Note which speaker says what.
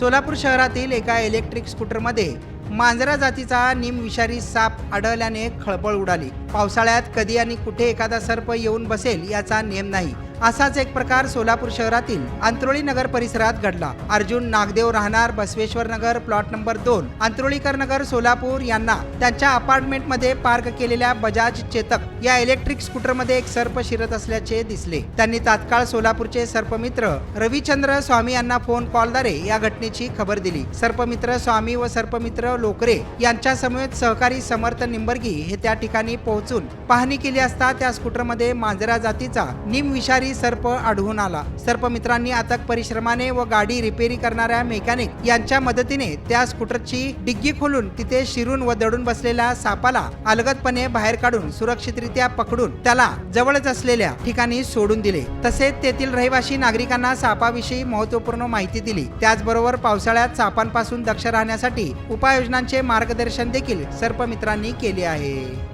Speaker 1: सोलापूर शहरातील एका इलेक्ट्रिक स्कूटरमध्ये मांजरा जातीचा निमविषारी साप आढळल्याने खळबळ उडाली. पावसाळ्यात कधी आणि कुठे एखादा सर्प येऊन बसेल याचा नेम नाही. असाच एक प्रकार सोलापूर शहरातील अंत्रोळी नगर परिसरात घडला. अर्जुन नागदेव राहणार बसवेश्वर नगर प्लॉट नंबर दोन. अंत्रोळीकर नगर सोलापूर यांना त्यांच्या अपार्टमेंटमध्ये पार्क केलेल्या बजाज चेतक या इलेक्ट्रिक स्कूटरमध्ये एक सर्प शिरत असल्याचे दिसले. त्यांनी तात्काळ सोलापूरचे सर्पमित्र रविचंद्र स्वामी यांना फोन कॉलद्वारे या घटनेची खबर दिली. सर्पमित्र स्वामी व सर्पमित्र लोकरे यांच्या समेत सहकारी समर्थ निंबर्गी हे त्या ठिकाणी पोहोचून पाहणी केली असता त्या स्कूटरमध्ये मांजरा जातीचा निमविषारी सर्प आढळून आला. सर्पमित्रांनी अथक परिश्रमाने व गाडी रिपेरी करणाऱ्या मेकॅनिक यांच्या मदतीने त्या स्कूटरची डिग्गी खोलून तिथे शिरून व दडून बसलेल्या सापाला अलगदपणे बाहेर काढून सुरक्षितरित्या पकडून त्याला जवळच असलेल्या ठिकाणी सोडून दिले. तसेच तेथील रहिवासी नागरिकांना सापाविषयी महत्त्वपूर्ण माहिती दिली. त्याचबरोबर पावसाळ्यात सापांपासून दक्ष राहण्यासाठी उपाययोजनांचे मार्गदर्शन देखील सर्पमित्रांनी केले आहे.